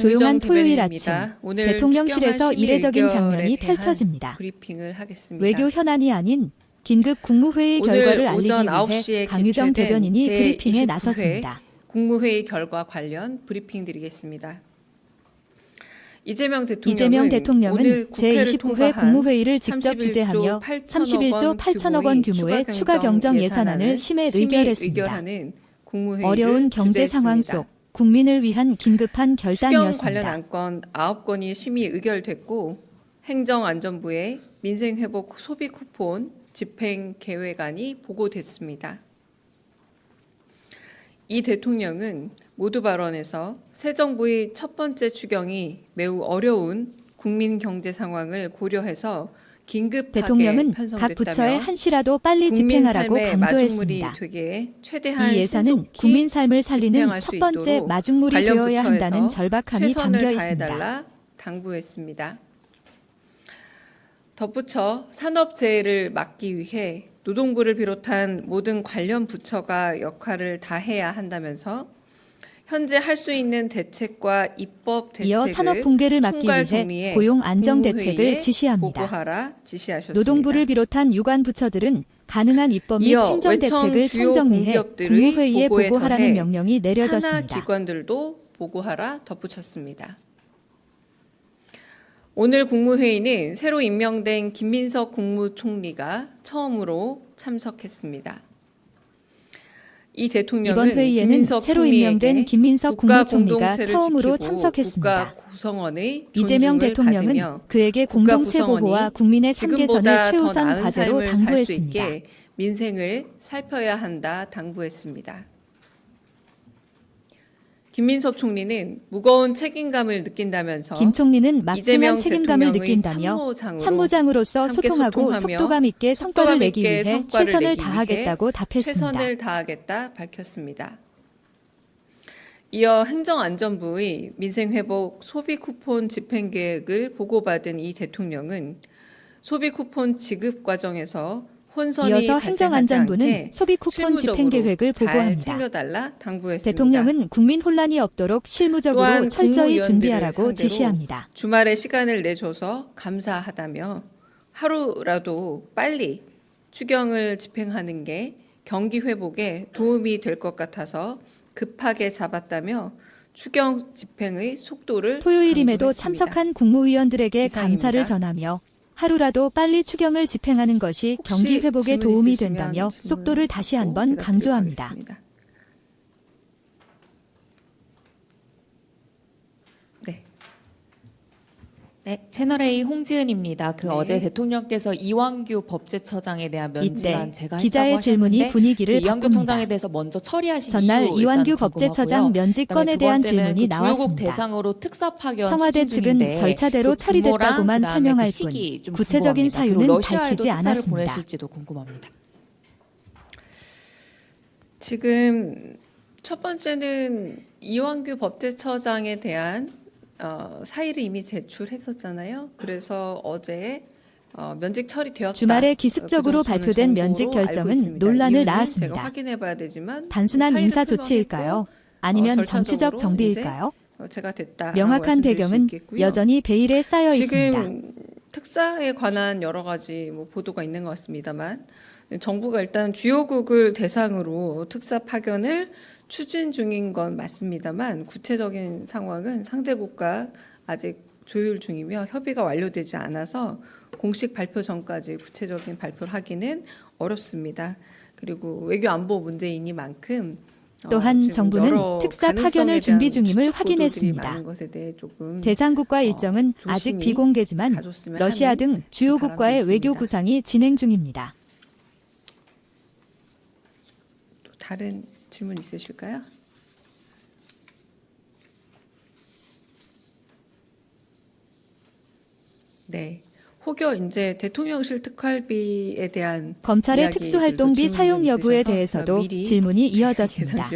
조용한 토요일 아침 대통령실에서 이례적인 장면이 펼쳐집니다. 외교 현안이 아닌 긴급 국무회의 결과를 알리기 위해 9시에 강유정 대변인이 브리핑에 제29회 나섰습니다. 국무회의 결과 관련 브리핑 드리겠습니다. 이재명 대통령은, 이재명 대통령은 오늘 국회를 제29회 통과한 국무회의를 직접 31조 주재하며 8천억 31조 원 8천억 원 규모의 추가 경정 예산안을 심해 의결했습니다. 어려운 경제 상황. 속 국민을 위한 긴급한 추경 결단이었습니다. 관련 안건 9건이 심의 의결됐고 행정안전부에 민생회복 소비 쿠폰 집행 계획안이 보고됐습니다. 이 대통령은 모두 발언에서 새 정부의 첫 번째 추경이 매우 어려운 국민 경제 상황을 고려해서 대통령은 각 부처에 한시라도 빨리 집행하라고 강조했습니다. 이 예산은 국민 삶을 살리는 첫수 번째 마중물이 되어야 한다는 절박함이 담겨 있습니다. 당부했습니다. 덧붙여 산업재해를 막기 위해 노동부를 비롯한 모든 관련 부처가 역할을 다해야 한다면서 현재 할 수 있는 대책과 입법 대책을 이어 산업 붕괴를 막기 위해 고용 안정 대책을 지시합니다. 보고하라 지시하셨습니다. 노동부를 비롯한 유관 부처들은 가능한 입법 및 행정 대책을 총정리해 국무회의에 보고하라는 명령이 내려졌습니다. 기관들도 보고하라 덧붙였습니다. 오늘 국무회의는 새로 임명된 김민석 국무총리가 처음으로 참석했습니다. 이 대통령은 이번 회의에는 새로 임명된 김민석 국무총리가 처음으로 참석했습니다. 이재명 대통령은 그에게 공동체 보호와 국민의 더 최우선 과제로 당부했습니다. 민생을 살펴야 한다 당부했습니다. 김민석 총리는 무거운 책임감을 느낀다면서 김 총리는 막중한 책임감을 느낀다며 참모장으로 함께 소통하고 속도감 있게 성과를 내기 위해 성과를 최선을 내기 다하겠다고 답했습니다. 최선을 다하겠다 밝혔습니다. 이어 행정안전부의 민생회복 소비 쿠폰 집행 계획을 보고받은 이 대통령은 소비 쿠폰 지급 과정에서 이 이어서 행정안전부는 소비 쿠폰 집행 계획을 잘 보고합니다. 대통령은 국민 혼란이 없도록 실무적으로 철저히 준비하라고 지시합니다. 주말에 시간을 내줘서 감사하다며 하루라도 빨리 추경을 집행하는 게 경기 회복에 도움이 될 것 같아서 급하게 잡았다며 추경 집행의 속도를 토요일임에도. 참석한 국무위원들에게 이상입니다. 감사를 전하며 하루라도 빨리 추경을 집행하는 것이 경기 회복에 도움이 된다며 속도를 다시 한번 강조합니다. 하겠습니다. 네, 네, 채널A 홍지은입니다. 그 네. 어제 대통령께서 이완규 법제처장에 대한 이때 제가 기자의 질문이 하셨는데 분위기를 그 이완규 바꿉니다. 청장에 대해서 먼저 처리하신 전날 이유 이완규 법제처장. 면직건에 대한 번째는 질문이 그 주요국 나왔습니다. 대상으로 특사 파견 청와대 측은 중인데 절차대로 그 처리됐다고만 설명할 그뿐좀 구체적인 사유는 밝히지 않았습니다. 보내실지도 궁금합니다. 지금 첫 번째는 이완규 법제처장에 대한 어, 사의를 이미 제출했었잖아요. 그래서 어제 어, 면직 처리되었다. 주말에 기습적으로 그 발표된 면직 결정은. 논란을 낳았습니다. 확인해봐야 되지만 단순한 인사 조치일까요? 아니면 어, 정치적 정비일까요? 어, 제가 됐다. 명확한 배경은 여전히 베일에 쌓여 있습니다. 지금 특사에 관한 여러 가지 뭐 보도가 있는 것 같습니다만 정부가 일단 주요국을 대상으로 특사 파견을 추진 중인 건 맞습니다만 구체적인 상황은 상대국과 아직 조율 중이며 협의가 완료되지 않아서 공식 발표 전까지 구체적인 발표를 하기는 어렵습니다. 그리고 외교 안보 문제이니만큼 어, 또한 지금 정부는 특사 파견을 준비 중임을 확인했습니다. 대상국과 어, 일정은 아직 비공개지만 러시아 등 주요 국과의 외교. 구상이 진행 중입니다. 또 다른 질문 있으실까요? 네. 혹여 이제 대통령실 특활비에 대한 검찰의 특수활동비 사용 여부에 대해서도 질문이 이어졌습니다.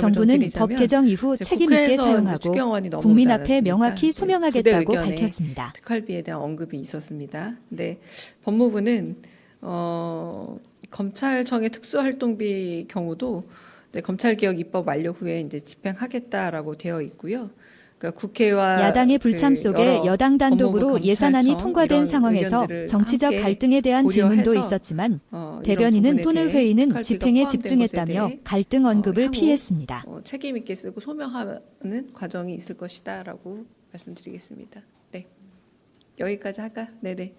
정부는 법 개정 이후 책임 있게 사용하고 국민 앞에? 명확히 네, 소명하겠다고 밝혔습니다. 특활비에 대한 언급이 있었습니다. 근데 법무부는 어, 검찰청의 특수활동비 경우도 네, 검찰개혁 입법 완료 후에 이제 집행하겠다라고 되어 있고요. 그러니까 국회와 야당의 그 불참 속에 여러 여당 단독으로 예산안이 통과된 상황에서 정치적 갈등에 대한 질문도 있었지만 어, 대변인은 대해 회의는 집행에 집중했다며 갈등 언급을 향후 피했습니다. 어, 책임 있게 쓰고 소명하는 과정이 있을 것이다라고 말씀드리겠습니다. 네. 여기까지 할까? 네네.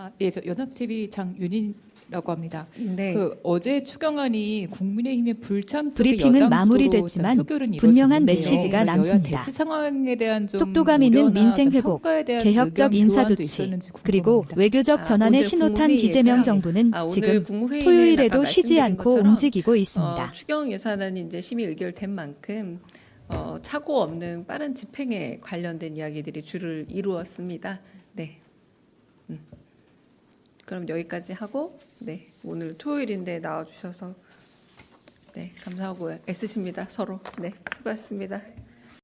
아, 예, 저 연합TV 장윤희라고 합니다. 네. 그 어제 추경안이 국민의힘의 불참 속에 브리핑은 마무리됐지만 분명한 이루어졌는데요. 메시지가 남습니다. 대치 상황에 대한 좀 속도감 있는 민생 회복, 개혁적 인사 조치, 그리고. 외교적 아, 전환에 오늘 신호탄 이재명 정부는 아, 지금 토요일에도 쉬지 않고 움직이고 있습니다. 어, 추경 예산안이 이제 심의 의결된 만큼 어, 차고 없는 빠른 집행에 관련된 이야기들이 줄을 이루었습니다. 네. 음. 그럼 여기까지 하고 네 오늘 토요일인데 나와주셔서 네 감사하고 애쓰십니다 서로 네 수고하셨습니다.